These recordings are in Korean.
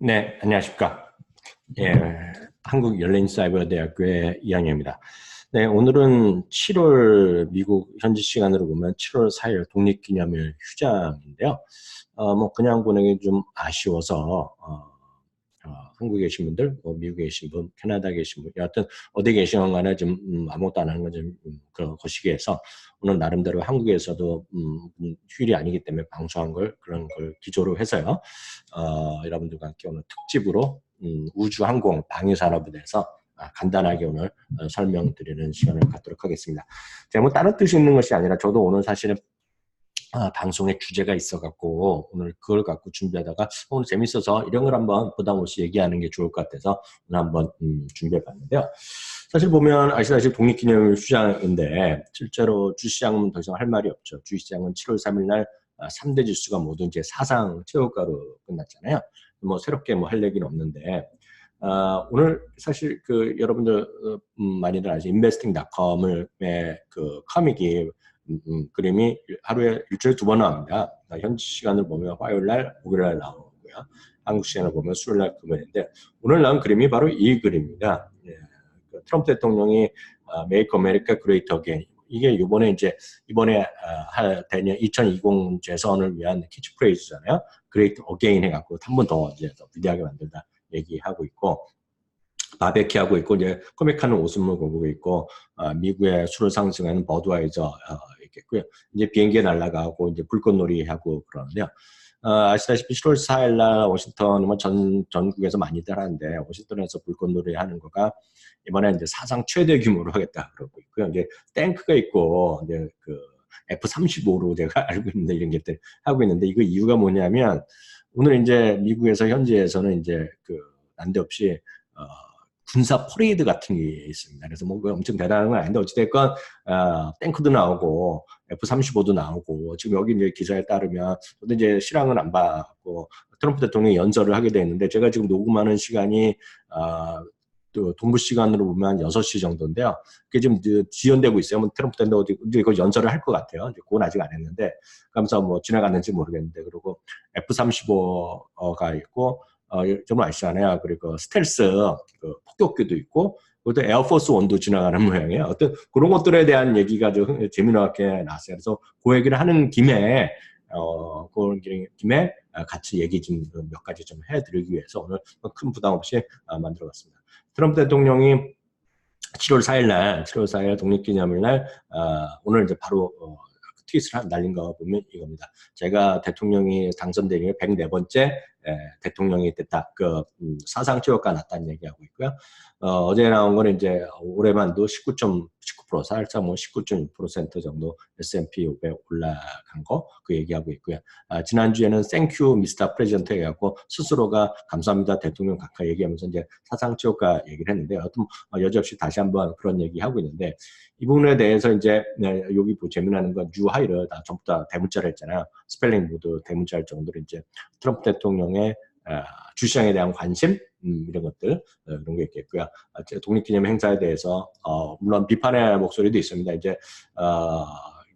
네, 안녕하십니까. 예, 한국연예인사이버대학교의 이학년입니다. 네, 오늘은 7월 미국 현지 시간으로 보면 7월 4일 독립기념일 휴장인데요. 어, 뭐 그냥 보내기 좀 아쉬워서 어, 어, 한국에 계신 분들, 뭐 미국에 계신 분, 캐나다에 계신 분, 여하튼 어디 계시건 간에 좀 음, 아무것도 안 하는 건좀 음, 그 거시기해서 오늘 나름대로 한국에서도 음, 음, 휴일이 아니기 때문에 방송한 걸 그런 걸 기조로 해서요. 어, 여러분들과 함께 오늘 특집으로 음, 우주항공 방위산업에 대해서 아, 간단하게 오늘 어, 설명드리는 시간을 갖도록 하겠습니다. 제가 뭐 다른 뜻이 있는 것이 아니라 저도 오늘 사실은 아, 방송의 주제가 있어갖고 오늘 그걸 갖고 준비하다가 오늘 재밌어서 이런 걸 한번 부담 없이 얘기하는 게 좋을 것 같아서 오늘 한번 음, 준비해봤는데요. 사실 보면 아시다시피 독립기념일 휴장인데 실제로 주시장은 더 이상 할 말이 없죠. 주시장은 7월 3일 날 3대 아, 지수가 모두 이제 사상 최고가로 끝났잖아요. 뭐 새롭게 뭐 할 얘기는 없는데 아, 오늘 사실 그 여러분들 어, 음, 많이들 아시죠 인베스팅닷컴을 그 커믹이 음, 음, 그림이 하루에 일주일에 두 번 나옵니다. 그러니까 현지 시간을 보면 화요일 날, 목요일 날 나오고요. 한국 시간을 보면 수요일 날, 금요일인데 오늘 나온 그림이 바로 이 그림입니다. 예, 그 트럼프 대통령이 메이크 아메리카 그레이터 어게인 이게 이번에 이제 이번에 어, 할 대년 2020 재선을 위한 캐치프레이즈잖아요. 그레이트 어게인 해갖고 한 번 더 이제 더 위대하게 만들다 얘기하고 있고 바베큐 하고 있고 이제 코믹하는 옷을 보고 있고 어, 미국의 술을 상승하는 버드와이저 어, 있겠고요. 이제 비행기에 날아가고 이제 불꽃놀이 하고 그러는데요. 어, 아시다시피 7월 4일 날 워싱턴 뭐 전 전국에서 많이들 하는데 워싱턴에서 불꽃놀이 하는 거가 이번에 이제 사상 최대 규모로 하겠다 그러고 있고요. 이제 탱크가 있고 이제 그 F-35로 제가 알고 있는데 이런 것들 하고 있는데 이거 이유가 뭐냐면 오늘 이제 미국에서 현지에서는 이제 그 난데없이 어, 군사 퍼레이드 같은 게 있습니다. 그래서 뭐 엄청 대단한 건 아닌데 어찌됐건 어, 탱크도 나오고 F-35도 나오고 지금 여기 이제 기사에 따르면 저도 이제 실황은 안 받고 트럼프 대통령이 연설을 하게 되는데 제가 지금 녹음하는 시간이 어, 또 동부 시간으로 보면 6시 정도인데요. 그게 지금 지연되고 있어요. 뭐 트럼프 대통령 어디 이거 연설을 할 것 같아요. 이제 그건 아직 안 했는데 그러면서 뭐 지나갔는지 모르겠는데 그리고 F-35가 있고 어, 정말 아시잖아요. 그리고 스텔스 그 폭격기도 있고 그것도 에어포스 원도 지나가는 모양이에요. 어떤 그런 것들에 대한 얘기가 좀 재미나게 나왔어요. 그래서 그 얘기를 하는 김에 어, 그런 김에 같이 얘기 좀 몇 가지 좀 해드리기 위해서 오늘 큰 부담 없이 어, 만들어봤습니다. 트럼프 대통령이 7월 4일 날, 7월 4일 독립기념일 날, 어, 오늘 이제 바로 어, 트윗을 날린 거 보면 이겁니다. 제가 대통령이 당선되니 104번째 에, 대통령이 됐다. 그 음, 사상 최고가 났다는 얘기하고 있고요. 어, 제 나온 거는 이제 올해만도 19.19% 살짝 뭐 19.6% 정도 S&P 500 올라간 거 그 얘기하고 있고요. 아, 지난주에는 땡큐 미스터 프레젠트 해갖고 스스로가 감사합니다 대통령 각하 얘기하면서 이제 사상 최고가 얘기를 했는데 어떤 어, 여지없이 다시 한번 그런 얘기하고 있는데 이 부분에 대해서 이제 네, 여기 뭐 재미나는 건 유하이를 다 전부 다 대문자를 했잖아요. 스펠링 모두 대문자일 정도로 이제 트럼프 대통령의 어, 주시장에 대한 관심 음, 이런 것들 어, 이런 게 있겠고요. 아, 독립기념 행사에 대해서 어, 물론 비판의 목소리도 있습니다. 이제 어,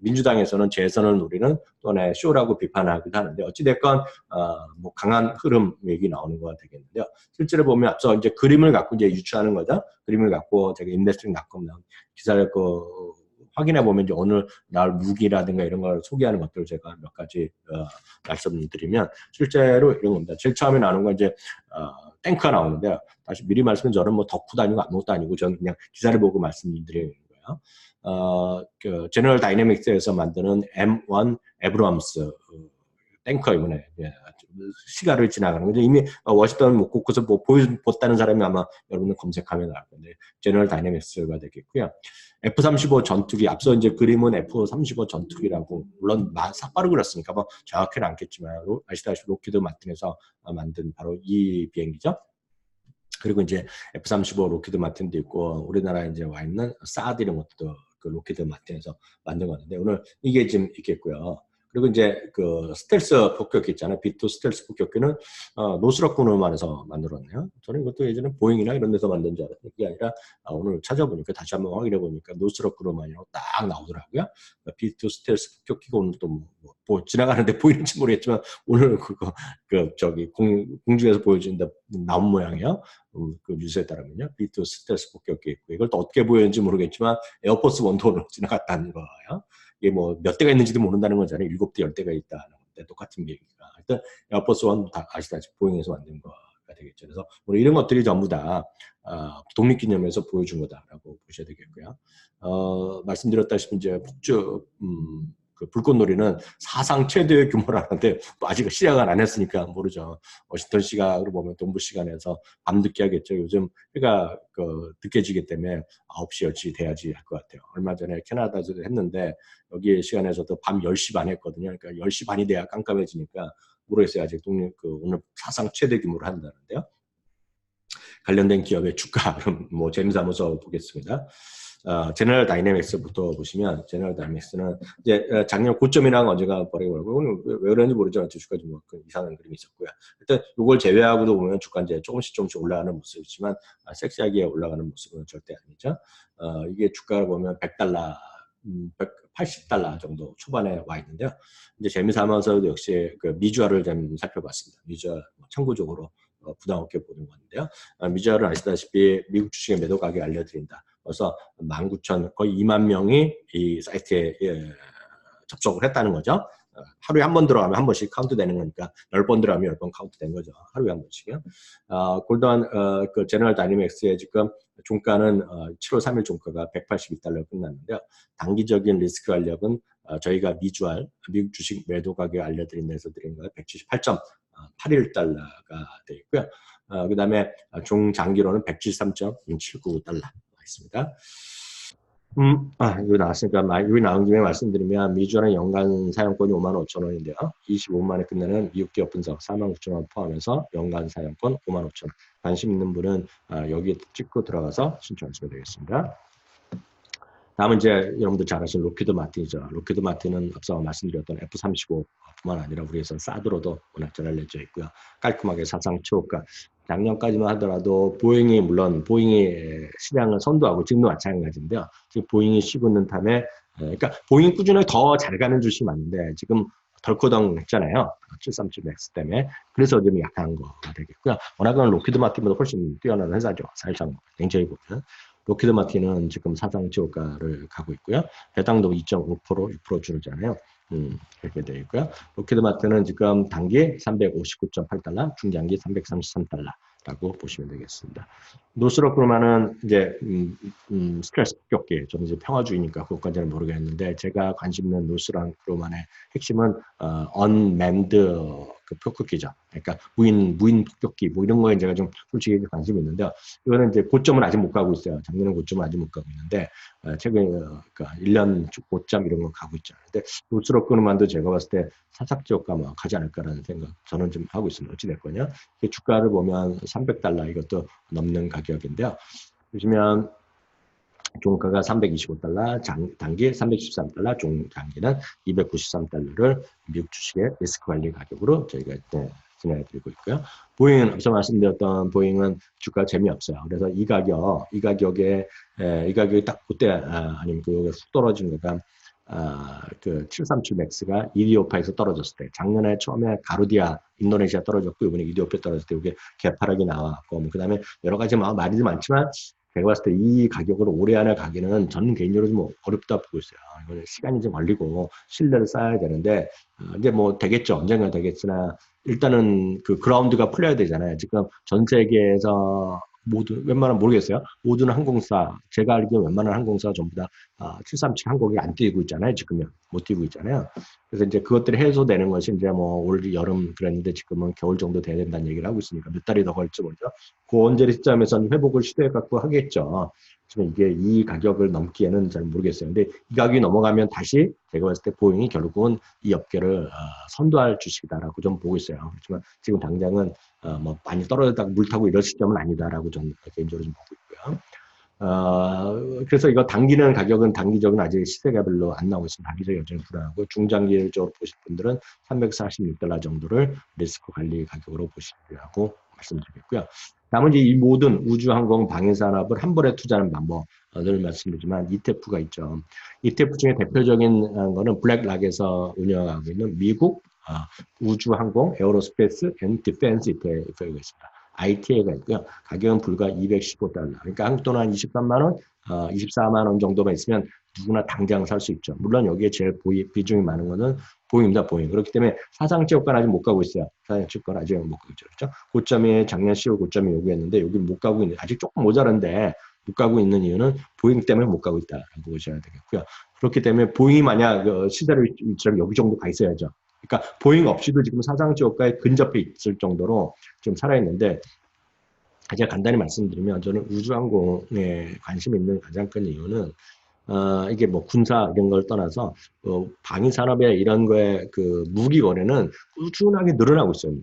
민주당에서는 재선을 노리는 또 하나의 쇼라고 비판하기도 하는데 어찌됐건 어, 뭐 강한 흐름 얘기 나오는 거 되겠는데요. 실제로 보면 앞서 이제 그림을 갖고 이제 유추하는 거죠. 그림을 갖고 제가 인베스팅 닷컴 기사를 그 확인해 보면 이제 오늘 날 무기라든가 이런 걸 소개하는 것들을 제가 몇 가지 어, 말씀드리면 실제로 이런 겁니다. 제일 처음에 나오는 건 이제 어, 탱크가 나오는데요. 다시 미리 말씀은 저는 뭐 덕후도 아니고 아무것도 아니고 저는 그냥 기사를 보고 말씀드리는 거예요. 어, 그 제너럴 다이내믹스에서 만드는 M1 에브럼스 어, 탱커 이번에 예, 시가를 지나가는 거죠. 이미 워싱턴 뭐 곳곳에 뭐 보였다는 사람이 아마 여러분들 검색하면 나올 건데 제너럴 다이내믹스가 되겠고요. F-35 전투기 앞서 이제 그림은 F-35 전투기라고 물론 삭바로 그렸으니까 뭐 정확히는 않겠지만 아시다시피 로키드 마틴에서 만든 바로 이 비행기죠. 그리고 이제 F-35 로키드 마틴도 있고 우리나라에 이제 와 있는 사드 이런 것도 그 로키드 마틴에서 만든 건데 오늘 이게 지금 있겠고요. 그리고 이제 그 스텔스 폭격기 있잖아요. B2 스텔스 폭격기는 어, 노스럽군으로만해서 만들었네요. 저는 이것도 예전에 보잉이나 이런 데서 만든 줄 알았는데 그게 아니라 아, 오늘 찾아보니까 다시 한번 확인해 보니까 노스럽군으로만이라고 딱 나오더라고요. B2 스텔스 폭격기가 오늘 또 뭐, 뭐, 지나가는데 보이는지 모르겠지만 오늘 그거 그 저기 공, 공중에서 보여준다 나온 모양이에요. 음, 그 뉴스에 따르면요. B2 스텔스 폭격기 있고 이걸 또 어떻게 보였는지 모르겠지만 에어포스 원도로 지나갔다는 거예요. 이게 뭐 몇 대가 있는지도 모른다는 거잖아요. 일곱 대, 열 대가 있다는 건데 똑같은 비행기가. 일단 에어포스 원다 아시다시피 보잉에서 만든 거가 되겠죠. 그래서 뭐 이런 것들이 전부 다 어, 독립기념에서 보여준 거다라고 보셔야 되겠고요. 어, 말씀드렸다시피 이제 북주 음, 그 불꽃놀이는 사상 최대의 규모라는데 뭐 아직 시작을 안 했으니까 모르죠. 워싱턴 시각으로 보면 동부 시간에서 밤늦게 하겠죠. 요즘 해가 그 늦게 지기 때문에 9시, 10시 돼야지 할 것 같아요. 얼마 전에 캐나다에서 했는데 여기 시간에서도 밤 10시 반 했거든요. 그러니까 10시 반이 돼야 깜깜해지니까 모르겠어요. 아직 독립 그 오늘 사상 최대 규모로 한다는데요. 관련된 기업의 주가 그럼 뭐 재미삼아서 보겠습니다. 어, 제너럴 다이내믹스부터 보시면 제너럴 다이내믹스는 이제 어, 작년 고점이랑 언제가 버리고 오늘 왜, 왜 그런지 모르죠. 주가지 뭐 그 이상한 그림이 있었고요. 일단 이걸 제외하고도 보면 주가 이제 조금씩 조금씩 올라가는 모습이지만 아, 섹시하게 올라가는 모습은 절대 아니죠. 어, 이게 주가를 보면 100달러, 음, 180달러 정도 초반에 와 있는데요. 이제 재미삼아서 역시 그 미주화를 좀 살펴봤습니다. 미주화 뭐 참고적으로 어, 부담 없게 보는 건데요. 아, 미주화를 아시다시피 미국 주식의 매도 가격 알려드린다. 그래서 19,000 거의 2만 명이 이 사이트에 예, 접속을 했다는 거죠. 어, 하루에 한 번 들어가면 한 번씩 카운트 되는 거니까 10번 들어가면 10번 카운트 되는 거죠. 하루에 한 번씩요. 어, 골드한 어, 그 제너럴 다이내믹스의 지금 종가는 어, 7월 3일 종가가 182달러 끝났는데요. 단기적인 리스크 관력은 어, 저희가 미주알 미국 주식 매도 가격 알려드린 데서 드린 거 178.81달러가 되어 있고요. 어, 그 다음에 중장기로는 173.79달러 있습니다. 음, 아, 이거 나왔으니까, 여기 나온 김에 말씀드리면, 미주라는 연간 사용권이 5만 5천 원인데요. 25만에 끝내는 미국 기업 분석 4만 9천 원 포함해서 연간 사용권 5만 5천 원. 관심 있는 분은 아, 여기에 찍고 들어가서 신청하시면 되겠습니다. 다음은 이제 여러분들 잘 아시는 로키드 마틴이죠. 로키드 마틴은 앞서 말씀드렸던 F-35뿐만 아니라 우리에서 사드로도 워낙 잘 알려져 있고요. 깔끔하게 사상 초과 작년까지만 하더라도 보잉이 물론 보잉의 시장을 선도하고 지금도 마찬가지인데요. 지금 보잉이 쉬고 있는 탐에 그러니까 보잉 꾸준히 더 잘 가는 주식이 맞는데 지금 덜커덩 했잖아요. 737 맥스 때문에. 그래서 좀 약한 거가 되겠고요. 워낙은 로키드 마틴보다 훨씬 뛰어난 회사죠. 사실상 굉장히 보면. 로키드 마틴은 지금 사상 저가를 가고 있고요. 배당도 2.5% 6% 줄잖아요. 음, 이렇게 되어 있고요. 로키드 마트는 지금 단기 359.8달러, 중장기 333달러라고 보시면 되겠습니다. 노스로크로만은 이제 음, 음, 스트레스 폭격기, 저는 이제 평화주의니까 그것까지는 모르겠는데 제가 관심 있는 노스로크로만의 핵심은 어, 언맨드 그 폭격기죠. 그러니까 무인 무인 폭격기 뭐 이런 거에 제가 좀 솔직히 관심이 있는데 이거는 이제 고점은 아직 못 가고 있어요. 작년에 고점은 아직 못 가고 있는데 어, 최근에 어, 그러니까 1년 고점 이런 거 가고 있죠. 근데 노스로크로만도 제가 봤을 때 사삭지역가 뭐 가지 않을까라는 생각 저는 좀 하고 있습니다. 어찌 됐거든요. 주가를 보면 300달러 이것도 넘는 가 가격인데요. 보시면 종가가 325달러, 장, 단기 313달러, 종장기는 293달러를 미국 주식의 리스크 관리 가격으로 저희가 네, 진행해 드리고 있고요. 보잉은 앞서 말씀드렸던 보잉은 주가 재미없어요. 그래서 이 가격, 이 가격에 에, 이 가격이 딱 그때 아, 아니면 그 여기가 쑥 떨어진 거가 아, 그 737 맥스가 이디오파에서 떨어졌을 때 작년에 처음에 가루디아 인도네시아 떨어졌고 이번에 이디오피아 떨어졌을 때 이게 개파락이 나왔고 뭐 그다음에 여러 가지 뭐 말이 많지만 제가 봤을 때 이 가격으로 올해 안에 가기는 저는 개인적으로 좀 어렵다 보고 있어요. 이거는 시간이 좀 걸리고 신뢰를 쌓아야 되는데 어, 이제 뭐 되겠죠. 언젠가 되겠으나 일단은 그 그라운드가 풀려야 되잖아요. 지금 전 세계에서 모든 웬만하면 모르겠어요. 모든 항공사 제가 알기로 웬만한 항공사 전부 다 아, 737 항공이 안 뛰고 있잖아요. 지금은 못 뛰고 있잖아요. 그래서 이제 그것들이 해소되는 것이 이제 뭐 올 여름 그랬는데 지금은 겨울 정도 돼야 된다는 얘기를 하고 있으니까 몇 달이 더 걸릴지 모르죠. 그 언제 시점에서는 회복을 시도해 갖고 하겠죠. 이게 이 가격을 넘기에는 잘 모르겠어요. 근데 이 가격이 넘어가면 다시 제가 봤을 때 보잉이 결국은 이 업계를 어, 선도할 주식이다라고 좀 보고 있어요. 그렇지만 지금 당장은 어, 뭐 많이 떨어졌다 물 타고 이럴 시점은 아니다라고 저는 개인적으로 좀 보고 있고요. 어, 그래서 이거 당기는 가격은 단기적은 아직 시세가 별로 안 나오고 있습니다. 단기적 여전히 불안하고 중장기적으로 보실 분들은 346달러 정도를 리스크 관리 가격으로 보시라고 말씀드리겠고요. 나머지 이 모든 우주항공 방위산업을 한 번에 투자하는 방법을 말씀드리지만 ETF가 있죠. ETF 중에 대표적인 거는 블랙락에서 운영하고 있는 미국 아, 우주항공 에어로스페이스 앤 디펜스 ETF가 있습니다. ITA가 있고요. 가격은 불과 215달러. 그러니까 한국 돈 한 23만 원, 어, 24만 원 정도만 있으면 누구나 당장 살 수 있죠. 물론 여기에 제일 비중이 많은 거는 보잉입니다, 보잉. 그렇기 때문에 사상체육관 아직 못 가고 있어요. 사상체육관 아직 못 가고 있죠. 그렇죠? 고점이 작년 10월 고점이 여기였는데 여기 못 가고 있는, 아직 조금 모자란데 못 가고 있는 이유는 보잉 때문에 못 가고 있다라고 보셔야 되겠고요. 그렇기 때문에 보잉이 만약 그 시세를 위치로 여기 정도 가 있어야죠. 그러니까 보잉 없이도 지금 사상지옥가에 근접해 있을 정도로 좀 살아있는데 제가 간단히 말씀드리면 저는 우주항공에 관심 있는 가장 큰 이유는 어, 이게 뭐 군사 이런 걸 떠나서 어, 방위 산업의 이런 거에 그 무기 거래는 꾸준하게 늘어나고 있어요.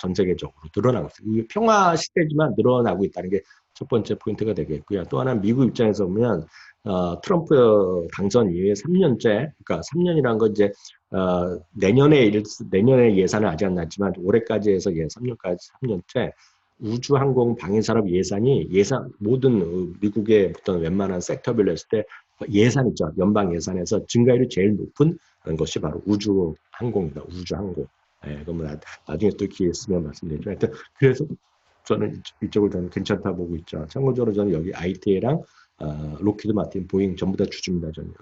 전 세계적으로 늘어나고 있어요. 평화 시대지만 늘어나고 있다는 게 첫 번째 포인트가 되겠고요. 또 하나 미국 입장에서 보면 어, 트럼프 당선 이후에 3년째, 그러니까 3년이란 건 이제 어, 내년에 내년에 예산은 아직 안 났지만 올해까지 해서 예, 3년까지 3년째 우주항공 방위산업 예산이 예산 모든 미국의 어떤 웬만한 섹터별로 했을 때 예산 있죠 연방 예산에서 증가율이 제일 높은 것이 바로 우주 항공입니다 우주 항공 예, 그러면 뭐 나중에 또 기회 있으면 말씀드리죠 하여튼 그래서 저는 이쪽을 저는 괜찮다 보고 있죠 참고적으로 저는 여기 ITA랑 어, 로키드 마틴, 보잉 전부 다 주주입니다, 저는.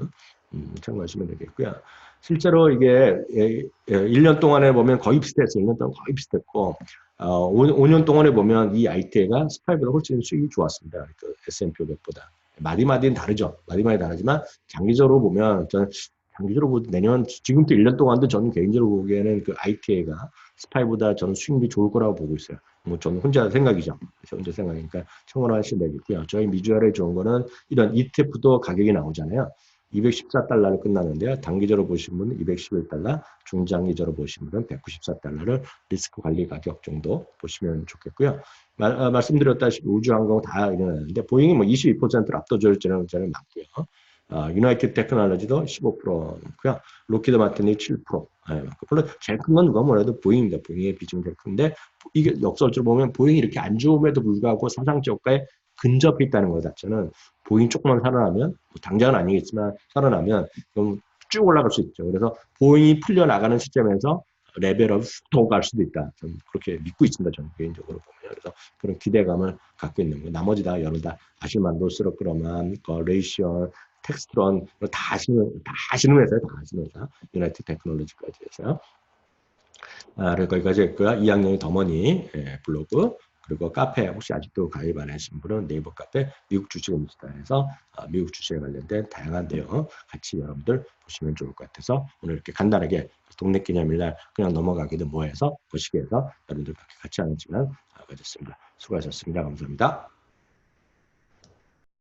음, 참고하시면 되겠고요. 실제로 이게 예, 예, 1년 동안에 보면 거의 비슷했어요. 1년 동안 거의 비슷했고 어, 5, 년 동안에 보면 이 IT가 스파이보다 훨씬 수익이 좋았습니다. 그 S&P 500보다. 마디마디는 다르죠. 마디마디 다르지만 장기적으로 보면 저는 장기적으로 내년 지금부터 1년 동안도 저는 개인적으로 보기에는 그 ITA가 스파이보다 저는 수익이 좋을 거라고 보고 있어요. 뭐 저는 혼자 생각이죠. 혼자 생각이니까 참고하시면 되겠고요. 저희 미주알에 좋은 거는 이런 ETF도 가격이 나오잖아요. 214달러를 끝나는데요. 단기적으로 보신 분은 211달러, 중장기적으로 보신 분은 194달러를 리스크 관리 가격 정도 보시면 좋겠고요. 말, 아, 말씀드렸다시피 우주항공 다 일어나는데 보잉이 뭐 22%를 압도적으로 저는 많고요. 아, 유나이티드 테크놀로지도 15%고요. 로키드 마틴이 7%. 네, 물론 제일 큰 건 누가 뭐래도 보잉입니다. 보잉의 비중이 제일 큰데 이게 역설적으로 보면 보잉이 이렇게 안 좋음에도 불구하고 사상 저가에 근접해 있다는 거 자체는 보잉 조금만 살아나면 뭐 당장은 아니겠지만 살아나면 좀 쭉 올라갈 수 있죠. 그래서 보잉이 풀려 나가는 시점에서 레벨업 더갈 수도 있다. 저는 그렇게 믿고 있습니다. 저는 개인적으로 보면 그래서 그런 기대감을 갖고 있는 거. 나머지 다 여러 다 아실만, 노스로그러만, 그 레이시온, 텍스트론 다 하시는 다 하시는 회사에 다 하시는 회사 유나이티드 테크놀로지까지 해서요. 아, 거기까지 했고요. 2학년이 더머니 예, 블로그 그리고 카페 혹시 아직도 가입 안 하신 분은 네이버 카페 미국 해서 아, 미국 주식에 관련된 다양한 내용 같이 여러분들 보시면 좋을 것 같아서 오늘 이렇게 간단하게 동네 기념일날 그냥 넘어가기도 뭐해서 보시기 위해서 여러분들 같이 하는 시간 가졌습니다. 수고하셨습니다. 감사합니다.